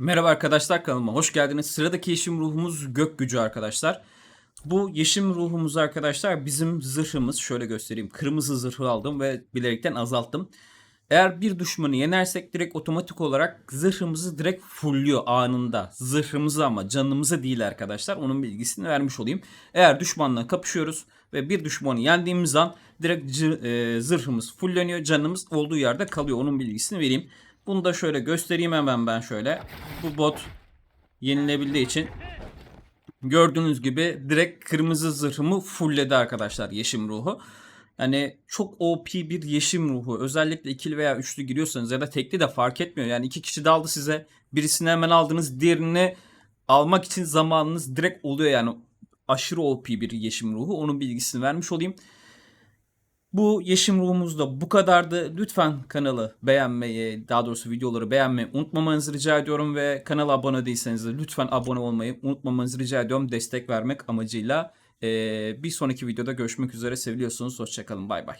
Merhaba arkadaşlar kanalıma hoş geldiniz. Sıradaki yeşim ruhumuz gök gücü arkadaşlar. Bu yeşim ruhumuz arkadaşlar bizim zırhımız. Şöyle göstereyim. Kırmızı zırhı aldım ve bilerekten azalttım. Eğer bir düşmanı yenersek direkt otomatik olarak zırhımızı direkt fullüyor anında. Zırhımızı ama canımızı değil arkadaşlar. Onun bilgisini vermiş olayım. Eğer düşmanla kapışıyoruz ve bir düşmanı yendiğimiz an direkt e, zırhımız fulleniyor. Canımız olduğu yerde kalıyor. Onun bilgisini vereyim. Bunu da şöyle göstereyim hemen ben şöyle. Bu bot yenilebildiği için gördüğünüz gibi direkt kırmızı zırhımı fullledi arkadaşlar yeşim ruhu. Yani çok OP bir yeşim ruhu. Özellikle ikili veya üçlü giriyorsanız ya da tekli de fark etmiyor. Yani iki kişi daldı size. Birisini hemen aldınız. Diğerini almak için zamanınız direkt oluyor yani. Aşırı OP bir yeşim ruhu. Onun bilgisini vermiş olayım. Bu yeşim ruhumuz da bu kadardı. Lütfen kanalı beğenmeyi, daha doğrusu videoları beğenmeyi unutmamanızı rica ediyorum ve kanala abone değilseniz de lütfen abone olmayı unutmamanızı rica ediyorum. Destek vermek amacıyla. Ee, bir sonraki videoda görüşmek üzere. Seviliyorsunuz. Hoşçakalın. Bay bay.